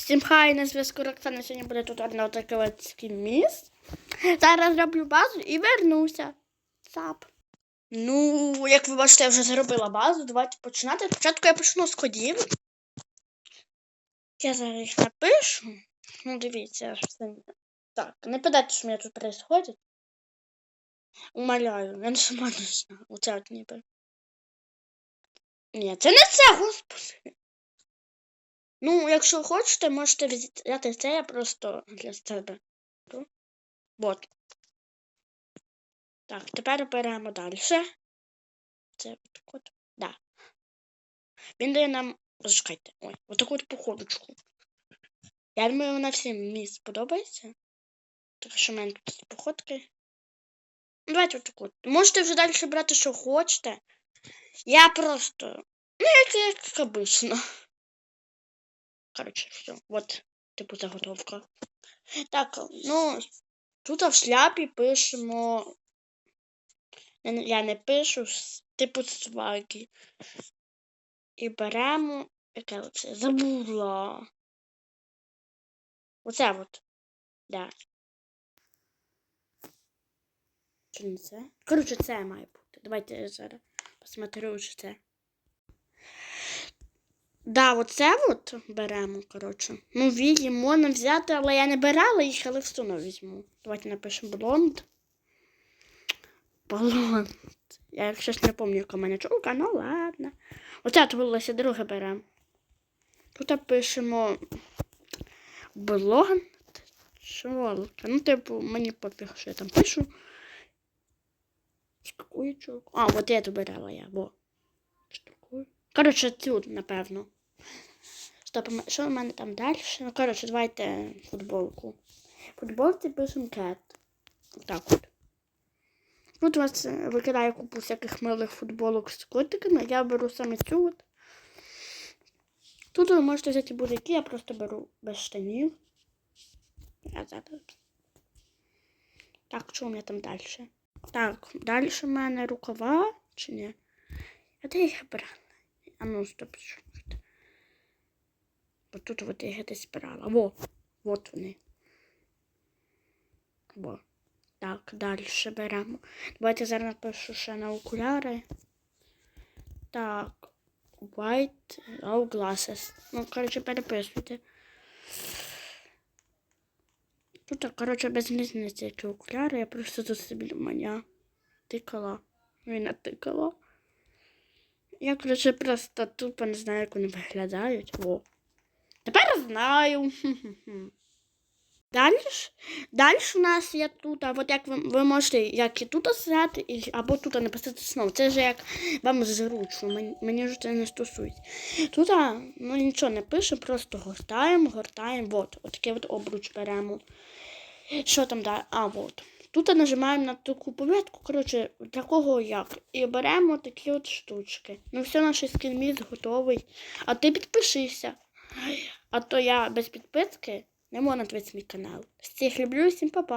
Всім хай на зв'язку Роксана сьогодні буде тут однотаковецький міст. Зараз роблю базу і вернуся. Сап. Ну, як ви бачите, я вже зробила базу. Давайте починати. Спочатку я почну з кодів. Я зараз їх напишу. Ну, дивіться, що. Так, не питайте, що у мене тут відбувається. Умоляю, я не сама не знаю. Оце ніби. Ні, це не це, господи. Ну, якщо хочете, можете взяти це я просто для себе. беру. Вот. Так, тепер беремо далі. Це от. Да. Він дає нам. Зачекайте. Ой, отаку от походочку. Я думаю, вона всім мені сподобається. Так що в мене тут походки. Ну, давайте отаку. от. Можете вже далі брати, що хочете. Я просто. Ну, як, як обично. Короче, все. Вот, типу, заготовка. Так, ну, тут в шляпі пишемо. Я не, пишу, типу сваги. І беремо. Яке оце? Забула. Оце от. Да. Чи не це? Коротше, це має бути. Давайте я зараз посмотрю, що це. Да, оце от беремо, коротше. Ну, вії можна взяти, але я не брала їх, але все одно візьму. Давайте напишемо блонд. Блонд. Я ж не пам'ятаю, яка мене чолка, ну ладно. Оце отвалилося, друге беремо. Тут пишемо блонд. Чолка. Ну, типу, мені пофіг, що я там пишу. З какою чолку? А, от эту брала я, во. Коротше, тут, напевно. Стоп, що в мене там далі? Ну, коротше, давайте футболку. Футболці пишемо кет. Так от. Тут у вас е, викидає купу всяких милих футболок з котиками. Я беру саме цю от. Тут ви можете взяти будь-які, я просто беру без штанів. Я зараз. Так, що у мене там далі? Так, далі в мене рукава чи ні? А де їх брала? А ну, стоп, що це? Бо тут от я десь брала. Во, от вони. Во. Так, далі беремо. Давайте зараз напишу ще на окуляри. Так. White oh, glasses. Ну, коротше, переписуйте. Тут, коротше, без різниці, які окуляри, я просто тут собі мене тикала. Він натикала. Я, коротше, просто тупо не знаю, як вони виглядають. Во. Тепер знаю. Далі ж, у нас є тут, а от як ви, ви можете як і тут і, або тут написати знову. Це ж як вам зручно, мені, мені ж це не стосується. Тут ну, нічого не пише, просто гортаємо, гортаємо. От, отакий от обруч беремо. Що там далі? А, от. Тут нажимаємо на таку пов'язку, коротше, такого як. І беремо такі от штучки. Ну, все, наш скінміт готовий. А ти підпишися. А то я без підписки не можу на твій канал. Всіх люблю, всім па-па.